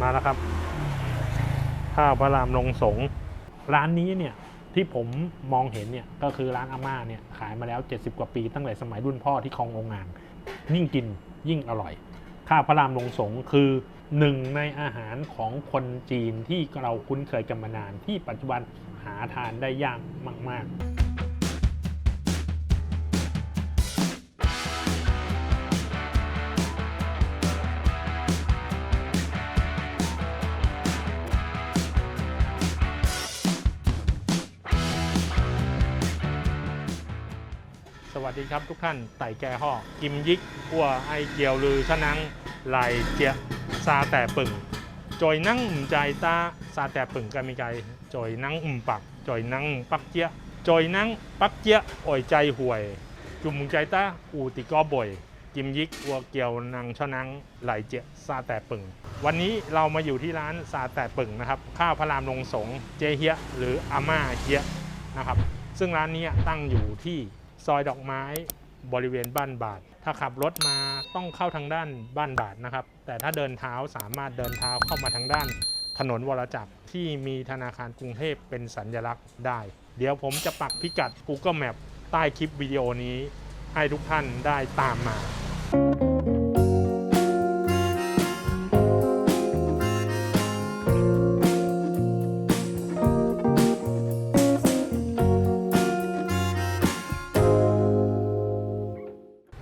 มาแล้วครับ ข้าวพระรามลงสง ร้านนี้เนี่ยที่ผมมองเห็นเนี่ยก็คือร้านอาม่าเนี่ยขายมาแล้ว 70 กว่าปี ตั้งแต่สมัยรุ่นพ่อที่คลององอ่างยิ่งกินยิ่งอร่อย ข้าวพระรามลงสงคือหนึ่งในอาหารของคนจีนที่เราคุ้นเคยกันมานานที่ปัจจุบันหาทานได้ยากมาก ๆ สวัสดีครับทุกท่านไต่แก่ห่อกิมยิกกัวไอเกียวลือชะนังไหลเจียซาแต่ปึ่งจอยนั่งอุ่มใจตาซาแต่ปึ่งกันมีไกจอยนั่งอุ่มปักจอยนั่งปักเจียจอยนั่งปักเจียอ่อยใจห่วย จุ่มใจตาอูติก็บ่อยกิมยิกกัวเกียวนังชะนังไหลเจียซาแต่ปึ่งวันนี้เรามาอยู่ที่ร้านซาแต่ปึ่งนะครับ ข้าวพระรามลงสงเจเฮียหรืออาม่าเฮียนะครับ ซึ่งร้านนี้ตั้งอยู่ที่ ซอยดอกไม้บริเวณบ้านบาดถ้าขับรถมาต้องเข้าทางด้านบ้านบาดนะครับ แต่ถ้าเดินเท้าสามารถเดินเท้าเข้ามาทางด้าน ถนนวรจักรที่มีธนาคารกรุงเทพเป็นสัญลักษณ์ได้ เดี๋ยวผมจะปักพิกัด Google Map ใต้คลิปวิดีโอนี้ ให้ทุกท่านได้ตามมา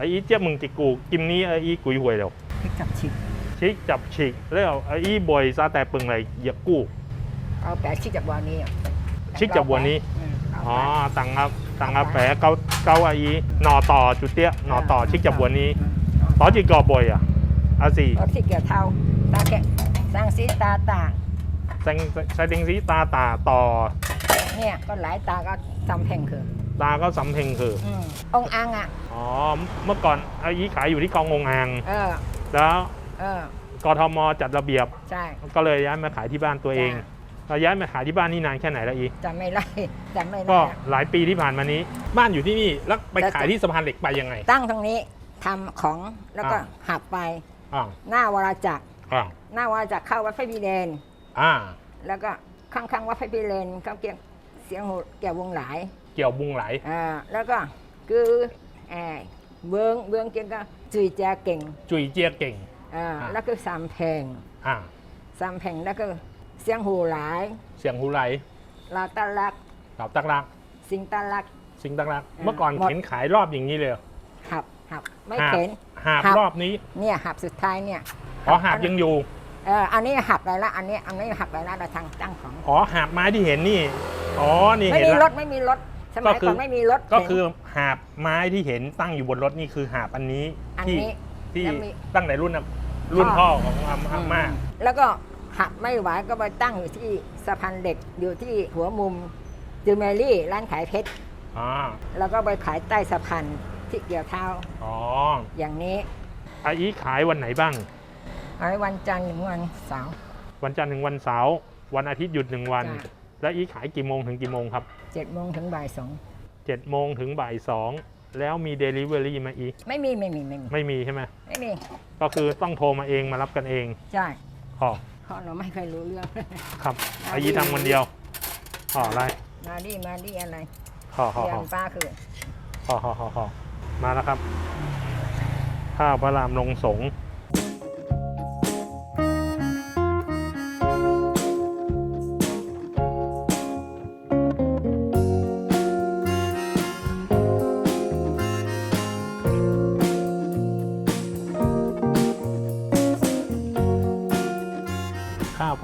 อ้อีเจี๊ยบมึงติกูกิมนี้ไอ้อีกุยหวยเดี๋ยวพริกกับชิกชิกจับฉีกแล้วไอ้อีบอยซาแต่ปึงไหลเหยียบกู้เอาแปะชิกจากวันนี้ะชิกจากวันนี้อืมเอาอ๋อไปตังครับตังครับแปะเกาเกาไอ้อีหนอต่อจุดเตี้ยหนอต่อชิกจับวันนี้ต่อจีกอบอยอะอาสี่เอาที่เกี่ยวเท่าตาแกะสร้างสีตาต่างแซงใช้ดิงสีตาตาต่อเนี่ยก็หลายตาก็ทำแพงคือ ตาก็สำเพ็งคืออืมองค์อังอะ อ๋อ เมื่อก่อนไอ้อีขายอยู่ที่กององอ่างเออ แล้วเออ กทมจัดระเบียบ ใช่ก็เลยย้ายมาขายที่บ้านตัวเองเราย้ายมาขายที่บ้านนี่นานแค่ไหนแล้วอีจำไม่ได้จำไม่ได้ก็หลายปีที่ผ่านมานี้ บ้านอยู่ที่นี่แล้วไปแล้วขายที่สะพานเหล็กไปยังไง ตั้งตรงนี้ทำของแล้วก็อ่าหักไปอ่าหน้าวรจักรอ่าหน้าวรจักรเข้าวัดพระบิเรนอ่าแล้วก็ข้างๆวัดพระบิเรนเขาเกี่ยวเสียงหูแก่วงหลาย เกี่ยวบุงไหล อ่าแล้วก็คือเอ่อเบืองเบืองเก่งก็จุยแจเก่งจุยเจียเก่ง อ่าอ่า แล้วก็สามเพลงอ่าสามเพลงแล้วก็เสียงหูหลายเสียงหูไหลลาตาลักดอกตักลัก สิงตาลัก สิงตักลักอ่าเมื่อก่อนหมด เข็นขายรอบอย่างนี้เลยเหรอหับหับไม่หาบเข็น หาบหาบรอบนี้เนี่ยหับสุดท้ายเนี่ยอ๋อหาบยังอยู่ เอออันนี้หับไปละอันนี้อันนี้หับไปละเราทางตั้งของ อ๋อหาบไม้ที่เห็นนี่ อ๋อ นี่ไม่เห็นมีรแล้วถไม่มีรถ สมัยก็คืก่ออนไม่มีรถก็เข็นคือหาบไม้ที่เห็นตั้งอยู่บนรถนี่คือหาบอันนี้อันที่นี้ ที่แล้วมีตั้งแต่รุ่นน่ะรุ่นพ่อของอาอาม่าแล้วก็หับไม่ไหวก็ไปตั้งอยู่ที่สะพานเหล็กอยู่ที่หัวมุมจูเมลี่ร้านขายเพชรอ่าแล้วก็ไปขายใต้สะพานที่เกี่ยวเท้าอ๋ออย่างนี้อาอีขายวันไหนบ้างขายวันจันทร์ถึงวันเสาร์ วันจันทร์ถึงวันเสาร์วันอาทิตย์หยุดหนึ่งวัน จ้ะ แล้วอีขายกี่โมงถึงกี่โมงครับเจ็ดโมงถึงบ่ายสอง7จ็ดโมงถึงบ่ายสองแล้วมีเดลิเวอรี่มาอีกไม่มีไม่มีไม่มีไม่มีใช่ไหมไม่มีก็คือต้องโทรมาเองมารับกันเองใช่อ๋อเพราะเราไม่เคยรู้เรื่อง ครับอ่าอาอีทำคนเดียวอ๋ออะไรมาดิมาดิอะไรห่อห่อเรียห่อนป้าคือห่อห่อห่อห่อมาแล้วครับ ข้าวพระรามลงสงฆ์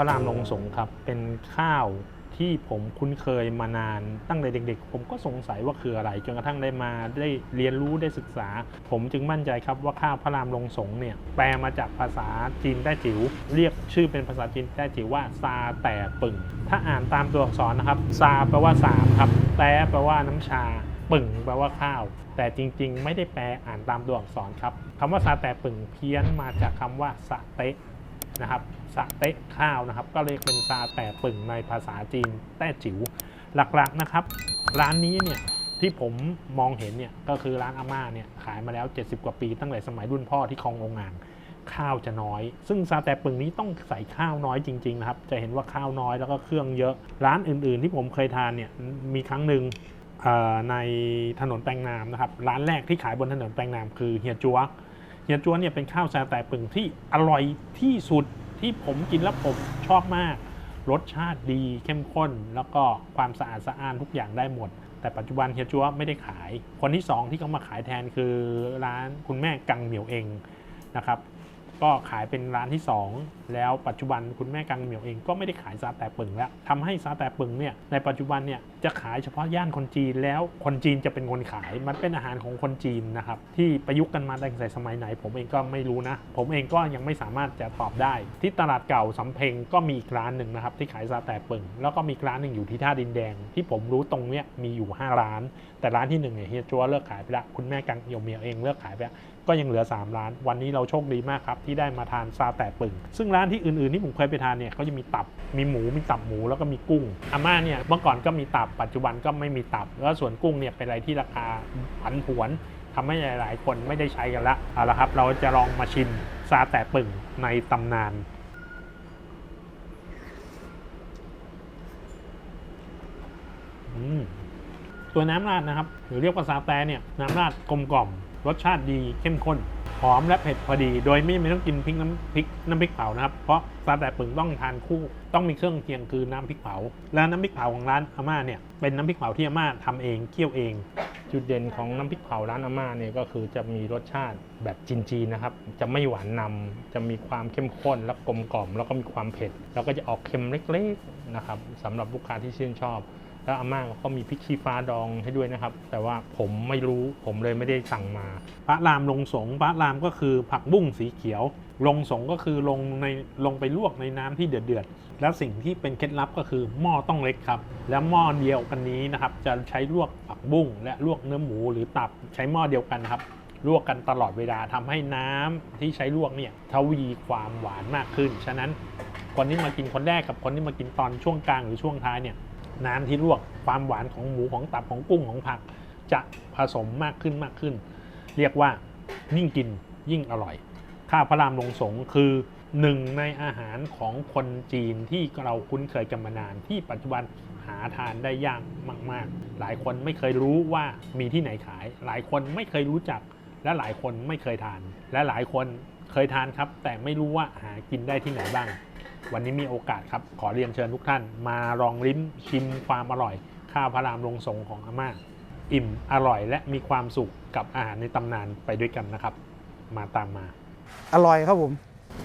ระรามลงสงครับ เป็นข้าวที่ผมคุ้นเคยมานานตั้งแต่เด็กๆ ผมก็สงสัยว่าคืออะไร จนกระทั่งได้มาได้เรียนรู้ได้ศึกษา ผมจึงมั่นใจครับว่าข้าวพระรามลงสงเนี่ยแปลมาจากภาษาจีนแต้จิ๋วเรียกชื่อเป็นภาษาจีนแต้จิ๋วว่าซาแต่ปึ่ง ถ้าอ่านตามตัวอักษรนะครับซาแปลว่าสามครับแต่แปลว่าน้ำชาปึ่งแปลว่าข้าว แต่จริง ๆ ไม่ได้แปลอ่านตามตัวอักษรครับคำว่าซาแต่ปึ่งเพี้ยนมาจากคำว่าสะเต๊ะ นะครับสะเต๊ะข้าวนะครับ ก็เรียกเป็นซาแต่ปึ่งในภาษาจีนแต้จิ๋วหลักๆนะครับ ร้านนี้เนี่ยที่ผมมองเห็นเนี่ยก็คือร้านอาม่าเนี่ยขายมาแล้ว 70 กว่าปี ตั้งแต่สมัยรุ่นพ่อที่คลององอ่างข้าวจะน้อย ซึ่งซาแต่ปึงนี้ต้องใส่ข้าวน้อยจริงๆนะครับ จะเห็นว่าข้าวน้อยแล้วก็เครื่องเยอะ ร้านอื่นๆที่ผมเคยทานเนี่ยมีครั้งหนึ่งในถนนแปลงนามนะครับ ร้านแรกที่ขายบนถนนแปลงนามคือเฮียจัว เฮียจัวเนี่ยเป็นข้าวซาแต่ปึงที่อร่อยที่สุดที่ผมกินแล้วผมชอบมาก รสชาติดีเข้มข้น แล้วก็ความสะอาดสะอ้านทุกอย่างได้หมด แต่ปัจจุบันเฮียจัวไม่ได้ขาย คนที่ 2 ที่เขามาขายแทนคือร้านคุณแม่กังเหมียวเองนะครับ ก็ขายเป็นร้านที่ 2 แล้วปัจจุบันคุณแม่กังเหมียวเองก็ไม่ได้ขายซาแต่ปึงแล้วทำให้ซาแต่ปึงเนี่ยในปัจจุบันเนี่ยจะขายเฉพาะย่านคนจีนแล้วคนจีนจะเป็นคนขาย มันเป็นอาหารของคนจีนนะครับที่ประยุกต์กันมาตั้งแต่สมัยไหน ผมเองก็ไม่รู้นะ ผมเองก็ยังไม่สามารถจะตอบได้ ที่ตลาดเก่าสำเพ็งก็มีอีกร้านหนึ่งนะครับที่ขายซาแต่ปึงแล้วก็มีร้านหนึ่งอยู่ที่ท่าดินแดง ที่ผมรู้ตรงเนี้ยมีอยู่ 5 ร้าน แต่ร้านที่หนึ่งเนี่ยเฮียจัวเลิกขายไปล้วคุณแม่กังเหมียวเมียวเองเลิกขายไปล้ว ก็ยังเหลือ 3 ร้าน วันนี้เราโชคดีมากครับ ที่ได้มาทานซาแต่ปึ่ง ซึ่งร้านที่อื่นๆที่ผมเคยไปทานเนี่ยเขาจะมีตับมีหมูมีตับหมูแล้วก็มีกุ้งอาม่าเนี่ยเมื่อก่อนก็มีตับปัจจุบันก็ไม่มีตับ แล้วส่วนกุ้งเนี่ยเป็นอะไรที่ราคาผันผวนทำให้หลาย ๆ คนไม่ได้ใช้กันละเอาละครับ เราจะลองมาชิมซาแต่ปึ่งในตำนานอืม ตัวน้ำราดนะครับ หรือเรียกว่าซาแต่เนี่ยน้ำราดกลมกล่อม รสชาติดีเข้มข้นหอมและเผ็ดพอดี โดยไม่ไม่ต้องกินพริกน้ำพริกน้ำพริกเผานะครับ เพราะซาแต่ปึงต้องทานคู่ ต้องมีเครื่องเคียงคือน้ำพริกเผา และน้ำพริกเผาของร้านอาม่าเนี่ยเป็นน้ำพริกเผาที่อาม่าทำเองเคี่ยวเอง จุดเด่นของน้ำพริกเผาร้านอาม่าเนี่ยก็คือจะมีรสชาติแบบจีนๆนะครับ จะไม่หวานนำจะมีความเข้มข้นและกลมกล่อม แล้วก็มีความเผ็ด แล้วก็จะออกเค็มเล็กๆนะครับสำหรับลูกค้าที่ชื่นชอบ แล้วอาม่าก็มีพริกชี้ฟ้าดองให้ด้วยนะครับ แต่ว่าผมไม่รู้ผมเลยไม่ได้สั่งมาพระรามลงสงพระรามก็คือผักบุ้งสีเขียว ลงสงก็คือลงในลงไปลวกในน้ำที่เดือดๆแล้วสิ่งที่เป็นเคล็ดลับก็คือหม้อต้องเล็กครับ แล้วหม้อเดียวกันนี้นะครับจะใช้ลวกผักบุ้งและลวกเนื้อหมูหรือตับใช้หม้อเดียวกันครับลวกกันตลอดเวลาทำให้น้ำที่ใช้ลวกเนี่ยทวีความหวานมากขึ้น ฉะนั้นคนที่มากินคนแรกกับคนที่มากินตอนช่วงกลางหรือช่วงท้ายเนี่ย น้ำที่ลวกความหวานของหมูของตับของกุ้งของผัก จะผสมมากขึ้นมากขึ้น เรียกว่ายิ่งกินยิ่งอร่อย ข้าวพระรามลงสงคือหนึ่งในอาหารของคนจีนที่เราคุ้นเคยกันมานาน ที่ปัจจุบันหาทานได้ยากมาก ๆ หลายคนไม่เคยรู้ว่ามีที่ไหนขาย หลายคนไม่เคยรู้จัก และหลายคนไม่เคยทาน และหลายคนเคยทานครับ แต่ไม่รู้ว่าหากินได้ที่ไหนบ้าง วันนี้มีโอกาสครับขอเรียนเชิญทุกท่าน มาลองลิ้มชิมความอร่อย ข้าวพระรามลงสงของอาม่า อิ่มอร่อยและมีความสุขกับอาหารในตำนานไปด้วยกันนะครับ มาตามมา อร่อยครับผม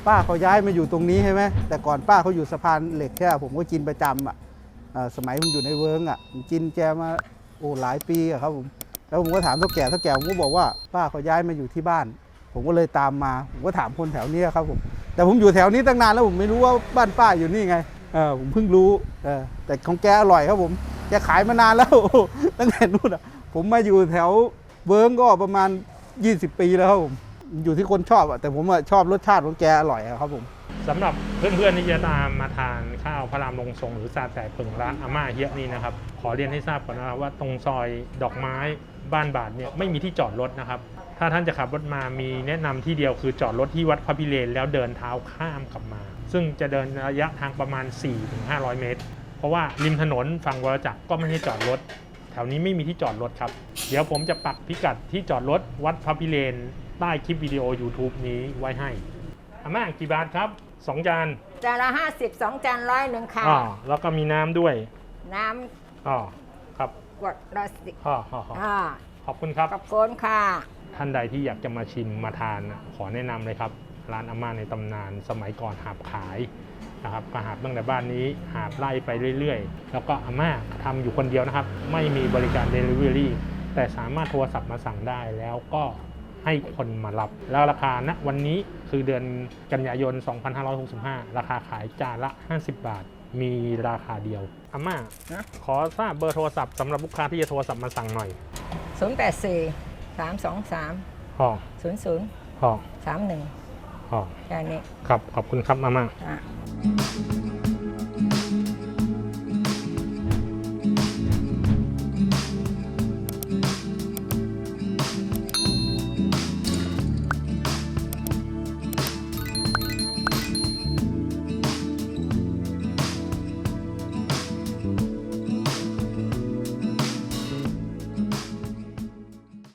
ป้าเขาย้ายมาอยู่ตรงนี้ใช่ไหมแต่ก่อนป้าเขาอยู่สะพานเหล็กแค่ผมก็กินประจำอะเอ่อสมัยผมอยู่ในเวิร์งอะผมกินแกมาโอ้หลายปีอะครับผมแล้วผมก็ถามเท่าแก่เท่าแก่ผมก็บอกว่าป้าเขาย้ายมาอยู่ที่บ้าน ผมก็เลยตามมา ผมก็ถามคนแถวนี้ครับผม แต่ผมอยู่แถวนี้ตั้งนานแล้วผมไม่รู้ว่าบ้านป้าอยู่นี่ไงเออผมเพิ่งรู้เออแต่ของแกอร่อยครับผมแกขายมานานแล้ว ตั้งแต่นู้นอะผมมาอยู่แถวเวิร์งก็ประมาณ 20 ปีแล้วครับผมอยู่ที่คนชอบอะแต่ผมอะชอบรสชาติของแกอร่อยครับผมสำหรับเพื่อนๆที่จะตามมาทานข้าวพระรามลงทรงหรือซาแต่ปึงร้านอาม่าเฮียนี่นะครับ ขอเรียนให้ทราบก่อนนะครับว่าตรงซอยดอกไม้บ้านบาทเนี่ยไม่มีที่จอดรถนะครับ ถ้าท่านจะขับรถมามีแนะนำที่เดียวคือจอดรถที่วัดพระพิเรนแล้วเดินเท้าข้ามกลับมา ซึ่งจะเดินระยะทางประมาณ 4-500 เมตร เพราะว่าริมถนนฝั่งวรจักรก็ไม่ให้จอดรถ แถวนี้ไม่มีที่จอดรถครับ เดี๋ยวผมจะปักพิกัดที่จอดรถวัดพระพิเรนใต้คลิปวิดีโอ YouTube นี้ไว้ให้อาม่ากี่บาทครับสองจานจานละห้าสิบสองจานร้อยหนึ่งค่ะอ๋อแล้วก็มีน้ำด้วย น้อ๋อครับำกดละสิบอ๋ออ๋ออ๋ออ่าขอบคุณครับขอบคุณค่ะ ท่านใดที่อยากจะมาชิมมาทานนะขอแนะนำเลยครับ ร้านอาม่าในตำนานสมัยก่อนหาบขายนะครับก็หาบตั้งแต่บ้านนี้หาบไล่ไปเรื่อยๆ แล้วก็อาม่าทำอยู่คนเดียวนะครับ ไม่มีบริการ Delivery แต่สามารถโทรศัพท์มาสั่งได้แล้วก็ให้คนมารับ แล้วราคาณวันนี้คือเดือนกันยายน 2565 ราคาขายจานละ 50 บาท มีราคาเดียวอาม่านะขอทราบเบอร์โทรศัพท์สำหรับลูกค้าที่จะโทรศัพท์มาสั่งหน่อยศูนย์แปด สี่สามสองสามอ๋อศูนย์ศูนย์อ๋อสามหนึ่งอ๋อแค่นี้ครับขอบคุณครับอาม่าอะ